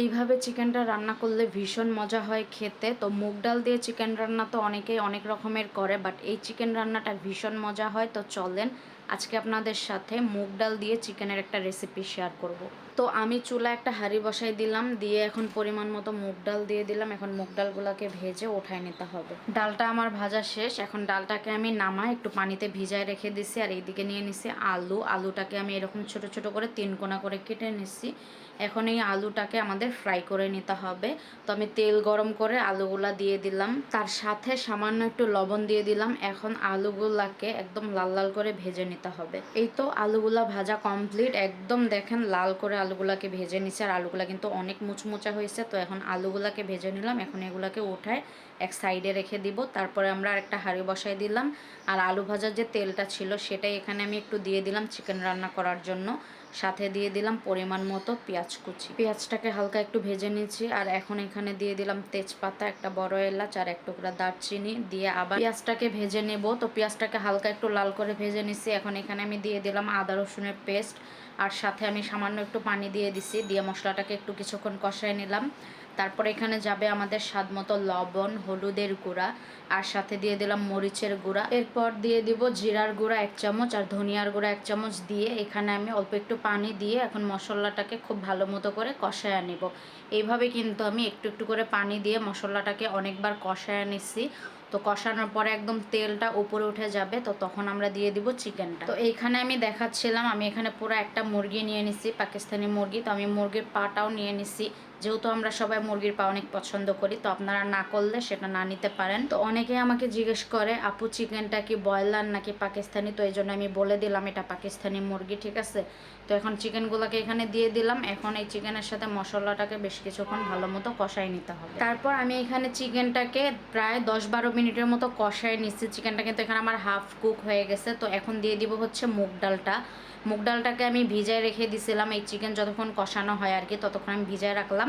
এইভাবে চিকেনটা রান্না করলে ভীষণ মজা হয় খেতে। তো মুগ ডাল দিয়ে চিকেন রান্না তো অনেকেই অনেক রকমের করে বাট এই চিকেন রান্নাটা ভীষণ মজা হয়। তো চলেন আজকে আপনাদের সাথে মুগ ডাল দিয়ে চিকেনের একটা রেসিপি শেয়ার করব। তো আমি চুলা একটা হাঁড়ি বসাই দিলাম, দিয়ে এখন পরিমাণ মতো মুগ ডাল দিয়ে দিলাম। এখন মুগ ডালগুলোকে ভেজে ওঠায় নিতে হবে। ডালটা আমার ভাজা শেষ। এখন ডালটাকে আমি নামাই একটু পানিতে ভিজায় রেখে দিছি, আর এইদিকে নিয়ে নিছি আলু। আলুটাকে আমি এরকম ছোট ছোট করে তিন কোনা করে কেটে নিছি। এখন এই আলুটাকে আমাদের ফ্রাই করে নিতে হবে। তো আমি তেল গরম করে আলুগুলা দিয়ে দিলাম। তার সাথে সামান্য একটু লবণ দিয়ে দিলাম। এখন আলুগুলাকে একদম লাল লাল করে ভেজে নিতে হবে। এই তো আলুগুলা ভাজা কমপ্লিট একদম দেখেন লাল করে আলুগুলাকে ভেজে নিচ্ছে আর আলুগুলা কিন্তু অনেক মুচমুচা হয়েছে। তো এখন আলুগুলাকে ভেজে নিলাম। এখন এগুলাকে উঠায় এক সাইডে রেখে দিব। তারপরে আমরা একটা হাঁড়ি বসাই দিলাম। আর আলু ভাজার যে তেলটা ছিল, সেটাই এখানে আমি একটু দিয়ে দিলাম চিকেন রান্না করার জন্য। সাথে দিয়ে দিলাম পরিমাণ মতো পেঁয়াজ কুচি। পেঁয়াজটাকে হালকা একটু ভেজে নিচ্ছি আর এখন এখানে দিয়ে দিলাম তেজপাতা, একটা বড় এলাচ আর এক টুকরা দারচিনি। দিয়ে আবার পেঁয়াজটাকে ভেজে নেব। তো পেঁয়াজটাকে হালকা একটু লাল করে ভেজে নিচ্ছি এখন এখানে আমি দিয়ে দিলাম আদা রসুনের পেস্ট, আর সাথে আমি সামান্য একটু পানি দিয়ে দিছি, দিয়ে মশলাটাকে একটু কিছুক্ষণ কষায় নিলাম। তারপর এখানে যাবে আমাদের স্বাদ মতো লবণ, হলুদের গুঁড়া, আর সাথে দিয়ে দিলাম মরিচের গুঁড়া। এরপর দিয়ে দিব জিরার গুঁড়া এক চামচ আর ধনিয়ার গুঁড়া এক চামচ দিয়ে এখানে আমি অল্প একটু পানি দিয়ে এখন মশলাটাকে খুব ভালো মতো করে কষায় নিব। এইভাবে কিন্তু আমি একটু একটু করে পানি দিয়ে মশলাটাকে অনেকবার কষায় নিচ্ছি তো কষানোর পরে একদম তেলটা উপরে উঠে যাবে, তো তখন আমরা দিয়ে দিব চিকেনটা। তো এইখানে আমি দেখাচ্ছিলাম, আমি এখানে পুরো একটা মুরগি নিয়ে নিছি, পাকিস্তানি মুরগি, তো আমি মুরগির পাটাও নিয়ে নিছি। যেহেতু আমরা সবাই মুরগির পা অনেক পছন্দ করি, তো আপনারা না করলে সেটা না নিতে পারেন। তো অনেকে আমাকে জিজ্ঞেস করে, আপু, চিকেনটা কি ব্রয়লার নাকি পাকিস্তানি? তো এই জন্য আমি বলে দিলাম, এটা পাকিস্তানি মুরগি, ঠিক আছে? তো এখন চিকেনগুলোকে এখানে দিয়ে দিলাম। এখন এই চিকেনের সাথে মশলাটাকে বেশ কিছুক্ষণ ভালো মতো কষাই নিতে হবে। তারপর আমি এখানে চিকেনটাকে প্রায় দশ বারো মিনিটের মতো কষাই নিচ্ছি। চিকেনটা কিন্তু এখানে আমার হাফ কুক হয়ে গেছে। তো এখন দিয়ে দিব হচ্ছে মুগ ডালটা। মুগ ডালটাকে আমি ভিজায় রেখে দিছিলাম। এই চিকেন যতক্ষণ কষানো হয় আর কি, ততক্ষণ আমি ভিজায় রাখলাম।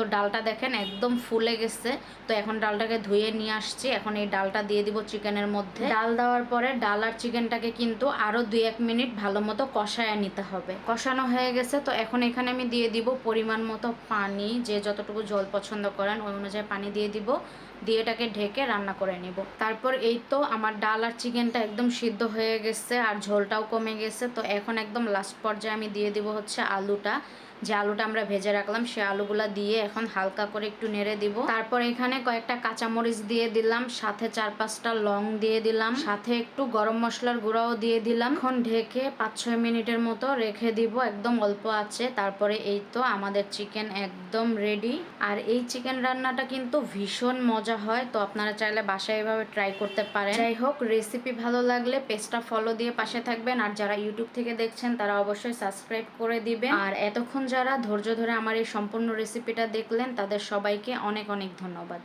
তো ডালটা দেখেন একদম ফুলে গেছে। তো এখন ডালটাকে ধুয়ে নিয়ে আসছি। এখন এই ডালটা দিয়ে দিব চিকেনের মধ্যে। ডাল দেওয়ার পরে ডাল আর চিকেনটাকে কিন্তু আরও দুই এক মিনিট ভালো মতো কষায় নিতে হবে। কষানো হয়ে গেছে। তো এখন এখানে আমি দিয়ে দিব পরিমাণ মতো পানি। যে যতটুকু জল পছন্দ করেন, ওই অনুযায়ী পানি দিয়ে দিব। দিয়ে এটাকে ঢেকে রান্না করে নিব। তারপর এই তো আমার ডাল আর চিকেনটা একদম সিদ্ধ হয়ে গেছে আর ঝোলটাও কমে গেছে। তো এখন একদম লাস্ট পর্যায়ে আমি দিয়ে দিব হচ্ছে আলুটা। যে আলুটা আমরা ভেজে রাখলাম, সে আলুগুলা দিয়ে এখন হালকা করে একটু নেড়ে দিব। তারপর এখানে কয়েকটা কাঁচামরিচ দিয়ে দিলাম, সাথে চার পাঁচটা লং দিয়ে দিলাম, সাথে একটু গরম মশলার গুঁড়াও দিয়ে দিলাম। এখন ঢেকে পাঁচ ছয় মিনিটের মতো রেখে দিব, একদম অল্প আছে। তারপরে এই তো আমাদের চিকেন একদম রেডি। আর এই চিকেন রান্নাটা কিন্তু ভীষণ মজা হয়, তো আপনারা চাইলে বাসায় এভাবে ট্রাই করতে পারেন। যাই হোক, রেসিপি ভালো লাগলে পেজটা ফলো দিয়ে পাশে থাকবেন। আর যারা ইউটিউব থেকে দেখছেন, তারা অবশ্যই সাবস্ক্রাইব করে দিবেন। আর এতক্ষণ যারা ধৈর্য ধরে আমার এই সম্পূর্ণ রেসিপিটা দেখলেন তাদের সবাইকে অনেক অনেক ধন্যবাদ।